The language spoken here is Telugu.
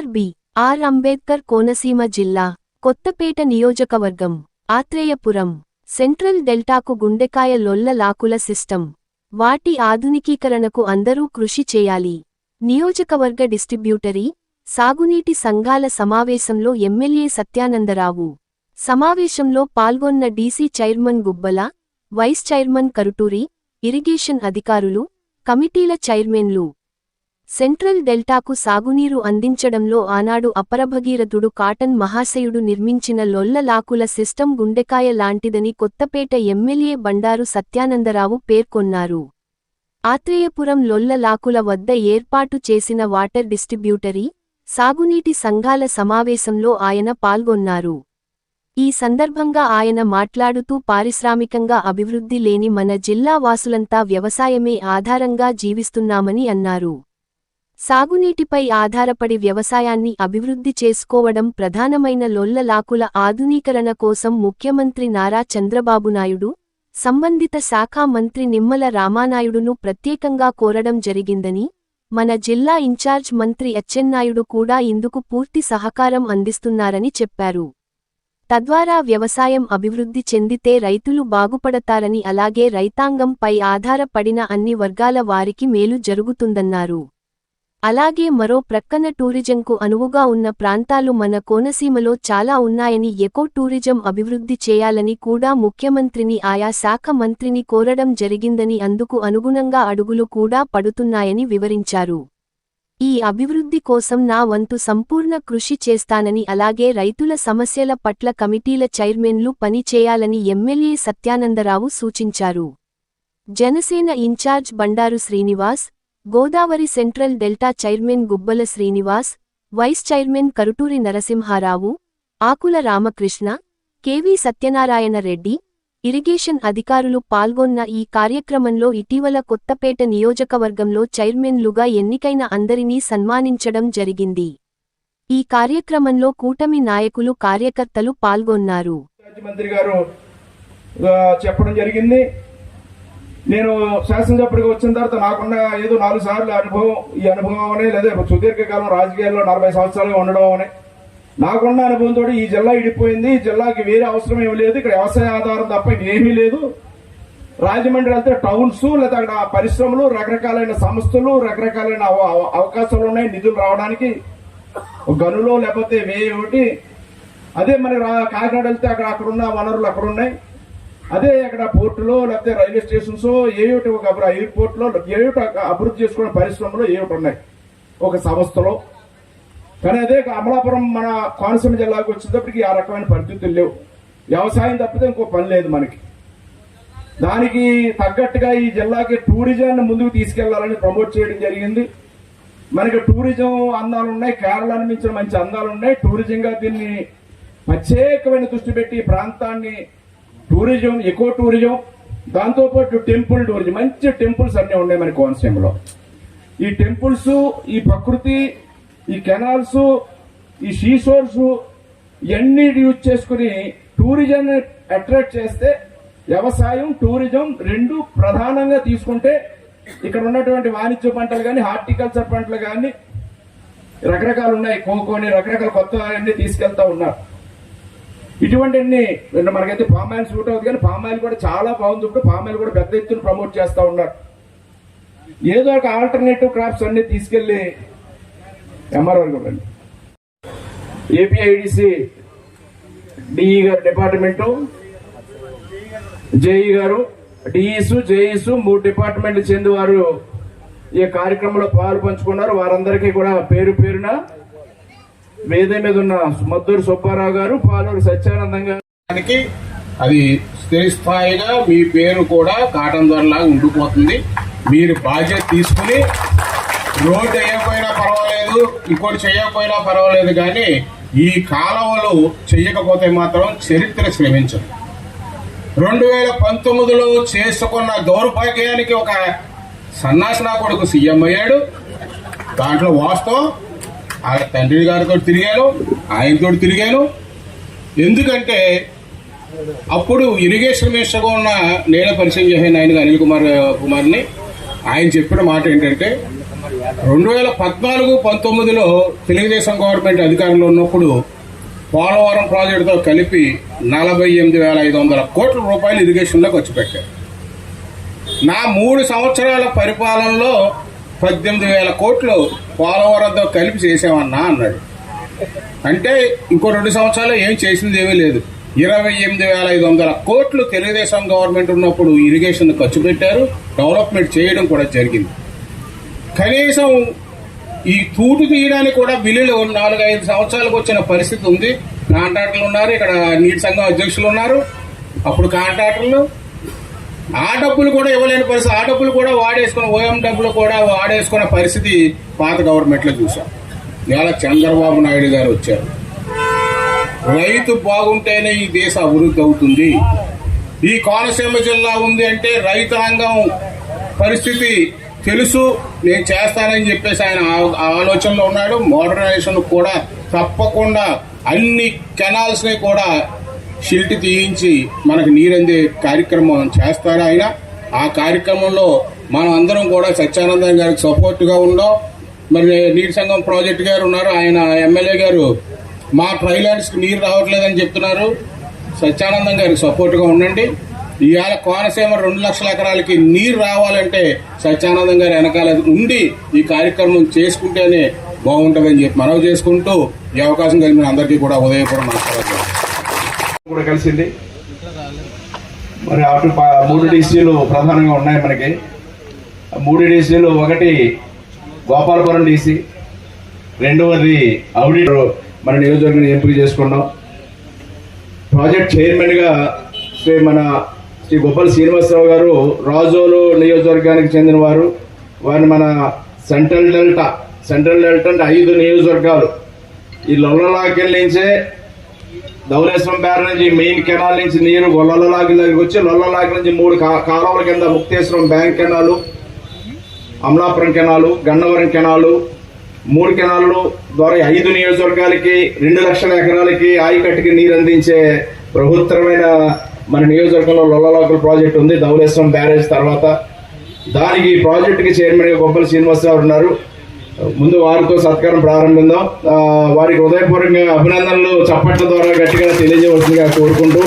Doctor B. R. Ambedkar Konaseema జిల్లా కొత్తపేట నియోజకవర్గం ఆత్రేయపురం సెంట్రల్ డెల్టాకు గుండెకాయ లొల్ల లాకుల సిస్టమ్. వాటి ఆధునికీకరణకు అందరూ కృషి చేయాలి. నియోజకవర్గ డిస్ట్రిబ్యూటరీ సాగునీటి సంఘాల సమావేశంలో ఎమ్మెల్యే సత్యానందరావు. సమావేశంలో పాల్గొన్న DC chairman Gubbala vice chairman Karuturi irrigation అధికారులు కమిటీల చైర్మన్లు. సెంట్రల్ డెల్టాకు సాగునీరు అందించడంలో ఆనాడు అపరభగీరథుడు కాటన్ మహాశయుడు నిర్మించిన లొల్లలాకుల సిస్టం గుండెకాయ లాంటిదని కొత్తపేట ఎమ్మెల్యే బండారు సత్యానందరావు పేర్కొన్నారు. ఆత్రేయపురం లొల్ల లాకుల వద్ద ఏర్పాటు చేసిన వాటర్ డిస్ట్రిబ్యూటరీ సాగునీటి సంఘాల సమావేశంలో ఆయన పాల్గొన్నారు. ఈ సందర్భంగా ఆయన మాట్లాడుతూ పారిశ్రామికంగా అభివృద్ధి లేని మన జిల్లా వాసులంతా వ్యవసాయమే ఆధారంగా జీవిస్తున్నామని అన్నారు. సాగునీటిపై ఆధారపడి వ్యవసాయాన్ని అభివృద్ధి చేసుకోవడం ప్రధానమైన లొల్లలాకుల ఆధునీకరణ కోసం ముఖ్యమంత్రి నారా చంద్రబాబు నాయుడు సంబంధిత శాఖా మంత్రి నిమ్మల రామానాయుడును ప్రత్యేకంగా కోరడం జరిగిందని మన జిల్లా ఇన్ఛార్జ్ మంత్రి అచ్చెన్నాయుడు కూడా ఇందుకు పూర్తి సహకారం అందిస్తున్నారని చెప్పారు. తద్వారా వ్యవసాయం అభివృద్ధి చెందితే రైతులు బాగుపడతారని అలాగే రైతాంగంపై ఆధారపడిన అన్ని వర్గాల వారికి మేలు జరుగుతుందన్నారు. అలాగే మరో ప్రక్కన టూరిజంకు అనువుగా ఉన్న ప్రాంతాలు మన కోనసీమలో చాలా ఉన్నాయని ఎకో టూరిజం అభివృద్ధి చేయాలని కూడా ముఖ్యమంత్రిని ఆయా శాఖ మంత్రిని కోరడం జరిగిందని అందుకు అనుగుణంగా అడుగులు కూడా పడుతున్నాయని వివరించారు. ఈ అభివృద్ధి కోసం నా వంతు సంపూర్ణ కృషి చేస్తానని అలాగే రైతుల సమస్యల పట్ల కమిటీల చైర్మన్లు పనిచేయాలని ఎమ్మెల్యే సత్యానందరావు సూచించారు. Janasena incharge Bandaru Srinivas Godavari central delta chairman Gubbala Srinivas vice chairman Karuturi Narasimharao Akula Ramakrishna KV Satyanarayana Reddy irrigation అధికారులు పాల్గొన్న ఈ కార్యక్రమంలో ఇటీవల కొత్తపేట నియోజకవర్గంలో చైర్మన్లుగా ఎన్నికైన అందరినీ సన్మానించడం జరిగింది. ఈ కార్యక్రమంలో కూటమి నాయకులు కార్యకర్తలు పాల్గొన్నారు. చెప్పడం జరిగింది. నేను శాసనసభ్యుడిగా వచ్చిన తర్వాత నాకున్న ఏదో నాలుగు సార్లు అనుభవం ఈ అనుభవం అనే లేదా సుదీర్ఘకాలం రాజకీయాల్లో నలభై సంవత్సరాలుగా ఉండడం అనే. నాకున్న అనుభవంతో ఈ జిల్లా ఇడిపోయింది ఈ జిల్లాకి వేరే అవసరం ఏమి లేదు ఇక్కడ వ్యవసాయ ఆధారం తప్ప ఏమీ లేదు. రాజమండ్రి వెళ్తే టౌన్స్ లేదా అక్కడ పరిశ్రమలు రకరకాలైన సంస్థలు రకరకాలైన అవ- అవకాశాలు ఉన్నాయి నిధులు రావడానికి. గనులో లేకపోతే వే ఒకటి. అదే మన రా- కాకినాడ వెళ్తే అక్కడ అక్కడ ఉన్న వనరులు అక్కడున్నాయి. అదే అక్కడ పోర్టులో లేకపోతే రైల్వే స్టేషన్స్ ఏమిటి ఒక ఎయిర్పోర్ట్లో ఎయిర్పోర్ట్లో ఏమిటి అభివృద్ధి చేసుకునే పరిశ్రమలో ఏమిటి ఉన్నాయి. ఒక సంస్థలో. కానీ అదే అమలాపురం మన కోనసీమ జిల్లాకు వచ్చేటప్పటికి ఆ రకమైన పరిస్థితులు లేవు. వ్యవసాయం తప్పితే ఇంకో పని లేదు మనకి. దానికి తగ్గట్టుగా ఈ జిల్లాకి టూరిజాన్ని ముందుకు తీసుకెళ్ళాలని ప్రమోట్ చేయడం జరిగింది. మనకి టూరిజం అందాలు ఉన్నాయి కేరళ అనిపించిన మంచి అందాలు ఉన్నాయి. టూరిజంగా దీన్ని ప్రత్యేకమైన దృష్టి పెట్టి ఈ ప్రాంతాన్ని టూరిజం ఎకో టూరిజం దాంతోపాటు టెంపుల్ టూరిజం మంచి టెంపుల్స్ అన్ని ఉన్నాయి మన కోనసీమలో. ఈ టెంపుల్స్ ఈ ప్రకృతి ఈ కెనాల్స్ ఈ షీషోర్స్ ఇవన్నీ యూజ్ చేసుకుని టూరిజం అట్రాక్ట్ చేస్తే వ్యవసాయం టూరిజం రెండు ప్రధానంగా తీసుకుంటే ఇక్కడ ఉన్నటువంటి వాణిజ్య పంటలు కానీ హార్టికల్చర్ పంటలు కానీ రకరకాలు ఉన్నాయి. కోకోని రకరకాల కొత్త అన్ని తీసుకెళ్తా ఉన్నారు. ఇటువంటి మనకైతే పామ్ ఆయిల్ సూట్ అవుతుంది కానీ పామ్ ఆయిల్ కూడా చాలా బాగుంది. ఇప్పుడు పామ్ ఆయిల్ కూడా పెద్ద ఎత్తున ప్రమోట్ చేస్తూ ఉన్నారు. ఏదో ఒక ఆల్టర్నేటివ్ క్రాప్స్ అన్ని తీసుకెళ్ళి ఎంఆర్ఓ రండి ఏపీఐడిసి డిఈ గారు డిపార్ట్మెంటు జేఈ గారు డిఈసు జేఈసు మూడు డిపార్ట్మెంట్లు చెంది వారు ఈ కార్యక్రమంలో పాలు పంచుకున్నారు. వారందరికీ కూడా పేరు పేరున వేద మీద ఉన్న మద్దూరు సుబ్బారావు గారు పాలూరు సత్యానందం గారు. దానికి అది స్థిరస్థాయిగా మీ పేరు కూడా కాటన్ ధరలాగా ఉండిపోతుంది. మీరు బాధ్యత తీసుకుని రోడ్డు వేయకపోయినా పర్వాలేదు ఇంకోటి చేయకపోయినా పర్వాలేదు కానీ ఈ కాలువలు చేయకపోతే మాత్రం చరిత్ర శ్రమించదు రెండు వేల పంతొమ్మిదిలో చేసుకున్న దౌర్భాగ్యానికి ఒక సన్నాసన కొడుకు సీఎం అయ్యాడు. దాంట్లో వాస్తవం ఆ తండ్రి గారితో తిరిగాను ఆయనతో తిరిగాను. ఎందుకంటే అప్పుడు ఇరిగేషన్ మినిస్టర్గా ఉన్న నేల పరిచయం చేసిన ఆయన అనిల్ కుమార్ కుమార్ని ఆయన చెప్పిన మాట ఏంటంటే రెండు వేల పద్నాలుగు పంతొమ్మిదిలో తెలుగుదేశం గవర్నమెంట్ అధికారంలో ఉన్నప్పుడు పోలవరం ప్రాజెక్టుతో కలిపి నలభై ఎనిమిది వేల ఐదు వందల కోట్ల రూపాయలు ఇరిగేషన్లో ఖర్చు పెట్టారు. నా మూడు సంవత్సరాల పరిపాలనలో పద్దెనిమిది వేల కోట్లు పోలవరంతో కలిపి చేసామన్నా అన్నాడు. అంటే ఇంకో రెండు సంవత్సరాలు ఏం చేసింది ఏమీ లేదు. ఇరవై ఎనిమిది వేల ఐదు వందల కోట్లు తెలుగుదేశం గవర్నమెంట్ ఉన్నప్పుడు ఇరిగేషన్ ఖర్చు పెట్టారు డెవలప్మెంట్ చేయడం కూడా జరిగింది. కనీసం ఈ తూటు తీయడానికి కూడా బిల్లులు నాలుగు ఐదు సంవత్సరాలకు వచ్చిన పరిస్థితి ఉంది. కాంట్రాక్టర్లు ఉన్నారు ఇక్కడ నీటి సంఘం అధ్యక్షులు ఉన్నారు. అప్పుడు కాంట్రాక్టర్లు ఆ డబ్బులు కూడా ఇవ్వలేని పరిస్థితి. ఆ డబ్బులు కూడా వాడేసుకున్న ఓఎం డబ్బులు కూడా వాడేసుకున్న పరిస్థితి పాత గవర్నమెంట్లో చూసాం ఇవాళ చంద్రబాబు నాయుడు గారు వచ్చారు. రైతు బాగుంటేనే ఈ దేశ అభివృద్ధి అవుతుంది. ఈ కోనసీమ జిల్లా ఉంది అంటే రైతాంగం పరిస్థితి తెలుసు. నేను చేస్తానని చెప్పేసి ఆయన ఆ- ఆలోచనలో ఉన్నాడు. మోడర్నైజేషన్ కూడా తప్పకుండా అన్ని కెనాల్స్ని కూడా షిల్ట్ తీయించి మనకు నీరందే కార్యక్రమం చేస్తారు ఆయన? ఆ కార్యక్రమంలో మనం అందరం కూడా సత్యానందం గారికి సపోర్ట్గా ఉండం. మరి నీటి సంఘం ప్రాజెక్ట్ గారు ఉన్నారు. ఆయన ఎమ్మెల్యే గారు మా ట్రైలాండ్స్కి నీరు రావట్లేదని చెప్తున్నారు. సత్యానందం గారికి సపోర్ట్గా ఉండండి. ఇవాళ కోనసీమ రెండు లక్షల ఎకరాలకి నీరు రావాలంటే సత్యానందం గారు వెనకాల ఉండి ఈ కార్యక్రమం చేసుకుంటేనే బాగుంటుందని చెప్పి మనవి చేసుకుంటూ ఈ అవకాశం కలిగిన అందరికీ కూడా ఉదయపూర్వం నమస్కారం కూడా కలిసింది. మరి అటు మూడు డీసీలు ప్రధానంగా ఉన్నాయి మనకి. మూడు డీసీలు ఒకటి గోపాలపురం డీసీ రెండవది అవుడి మన నియోజకవర్గం ఎంపిక చేసుకున్నాం. ప్రాజెక్ట్ చైర్మన్గా శ్రీ మన శ్రీ గొప్పల శ్రీనివాసరావు గారు రాజోలు నియోజకవర్గానికి చెందిన వారు వారిని మన సెంట్రల్ డెల్టా సెంట్రల్ డెల్టా అంటే ఐదు నియోజకవర్గాలు. ఈ లొల్లలాకెళ్ళించే ధవలేశ్వరం బ్యారేజ్ నుంచి మెయిన్ కెనాల్ నుంచి నీరు గొల్లలాగి వచ్చి లొల్లలాగి నుంచి మూడు కాలువల కింద Mukteswaram bank canal Amalapuram canal Gannavaram canal మూడు కెనాలు ద్వారా ఐదు నియోజకవర్గాలకి రెండు లక్షల ఎకరాలకి ఆయకట్టుకి నీరు అందించే ప్రభుత్వమైన మన నియోజకవర్గంలో లొల్లలోకల్ ప్రాజెక్ట్ ఉంది. ధవలేశ్వరం బ్యారేజ్ తర్వాత దానికి ఈ ప్రాజెక్టుకి చైర్మన్గా గొప్పల శ్రీనివాసరావు ఉన్నారు. ముందు వారితో సత్కారం ప్రారంభిద్దాం. వారికి హృదయపూర్వకంగా అభినందనలు చప్పట్ల ద్వారా గట్టిగా తెలియజేయవలసిందిగా కోరుకుంటూ